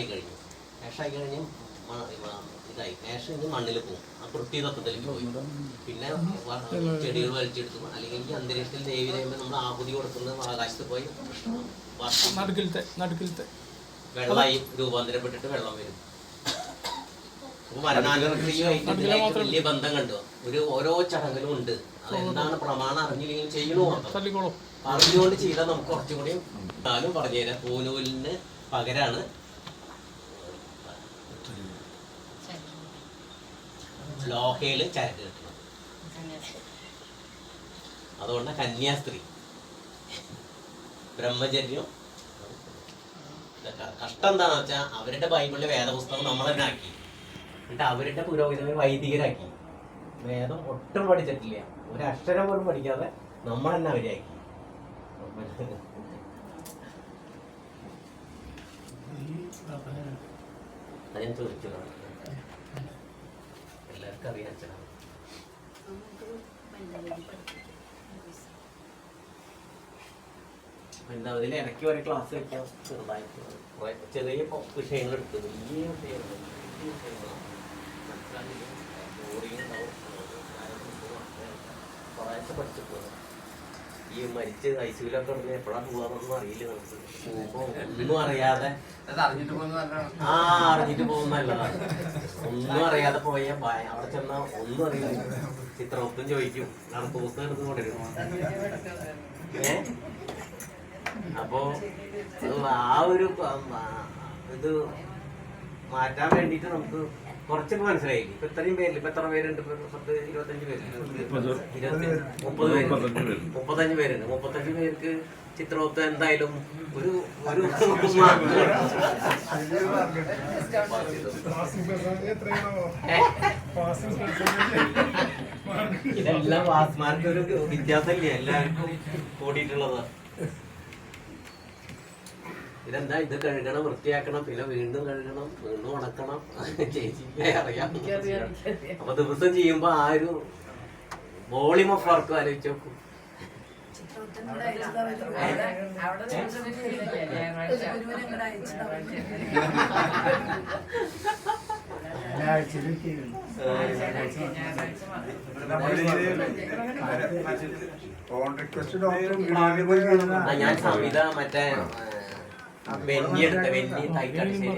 ആയി കഴിഞ്ഞു. ആയി കഴിഞ്ഞ് ഇതായി. ആഷ് ഇനി മണ്ണിൽ പോകും. ആ പൃഥ്വിതത്വത്തിലേക്ക് പോയി പിന്നെ ചെടികൾ വലിച്ചെടുത്തു അല്ലെങ്കിൽ ഈ അന്തരീക്ഷത്തിൽ ദേവി ദേവി നമ്മൾ ആഹുതി കൊടുക്കുന്നത് ആകാശത്ത് പോയി വെള്ളമായി രൂപാന്തരപ്പെട്ടിട്ട് വെള്ളം വരും. അപ്പൊ ഇതിനായിട്ട് വലിയ ബന്ധം കണ്ടു? ഒരു ഓരോ ചടങ്ങിലും ഉണ്ട്. അതെന്താണ് പ്രമാണം അറിഞ്ഞില്ലെങ്കിൽ ചെയ്യണോ അറിഞ്ഞുകൊണ്ട് ചെയ്താൽ നമുക്ക് കുറച്ചും കൂടി ഞാനും പറഞ്ഞുതരാം പൂനൂലിന് പകരാണ് ലോഹയിൽ ചരക്ക് കിട്ടണം അതുകൊണ്ട് കന്യാസ്ത്രീ. ബ്രഹ്മചര്യം. കഷ്ടം എന്താണെന്ന് വെച്ചാൽ അവരുടെ ബൈബിളിലെ വേദപുസ്തകം നമ്മൾ തന്നെ ആക്കി. എന്നിട്ട് അവരുടെ പുരോഹിതനെ വൈദികരാക്കി. വേദം ഒട്ടും പഠിച്ചിട്ടില്ല. ഒരു അക്ഷരം പോലും പഠിക്കാതെ നമ്മൾ തന്നെ അവരെ ആക്കി. അത് ഞാൻ അറിയാം അച്ഛനാണ് എന്താ അതിൽ ഇടയ്ക്ക് ഒരു ക്ലാസ് വെക്കാം. ചെറുതായിട്ട്. കുറെ ചെറിയ വിഷയങ്ങൾ എടുത്തു വലിയ വിഷയങ്ങൾ. വലിയ വിഷയങ്ങളാണ്. മനസ്സിലാക്കില്ല. boring ഉണ്ടാവും. കുറേശ്ശെ പഠിച്ചു ഈ മരിച്ച് ഐസിയിലൊക്കെ ഉണ്ടെങ്കിൽ എപ്പോഴാണ് പോവാന്നൊന്നും അറിയില്ല നമുക്ക്. ഒന്നും അറിയാതെ ആ അറിഞ്ഞിട്ട് പോകുന്ന നല്ലതാണ്. ഒന്നും അറിയാതെ പോയ ഭയ- അവിടെ ചെന്ന ഒന്നും അറിയില്ല. ചിത്രമൊത്തും ചോദിക്കും. ആണ് പുസ്തകം എടുത്ത് കൊണ്ടിരുന്നു ഏ? അപ്പോ ആ ഒരു ഇത് മാറ്റാൻ വേണ്ടിട്ട് നമുക്ക് കുറച്ചൊക്കെ മനസ്സിലായി. ഇപ്പൊ ഇത്രയും പേരില്ല ഇപ്പൊ എത്ര പേരുണ്ട്? ഇപ്പൊ പത്ത് ഇരുപത്തഞ്ച് പേര്. ഇരുപത്തി മുപ്പത് പേര്. മുപ്പത്തഞ്ച് പേരുണ്ട്. മുപ്പത്തഞ്ച് പേർക്ക് ചിത്രമൊത്ത് എന്തായാലും ഒരു ഒരു ഇതെല്ലാം വാസ്മാർക്ക് ഒരു വ്യത്യാസമില്ല? എല്ലാവർക്കും കൂടിയിട്ടുള്ളത്. ഇതെന്താ? ഇത് കഴുകണം വൃത്തിയാക്കണം പിന്നെ വീണ്ടും കഴുകണം വീണ്ടും ഉണക്കണം. ചേച്ചിക്ക് അറിയാം. അപ്പൊ ദിവസം ചെയ്യുമ്പോ ആ ഒരു വോളിയം ഓഫ് വർക്ക് ആലോചിച്ച് നോക്കും. ഞാൻ സവിത മറ്റേ വെന്നി എടുത്ത വെന്നി തൈക്കാട് ശരി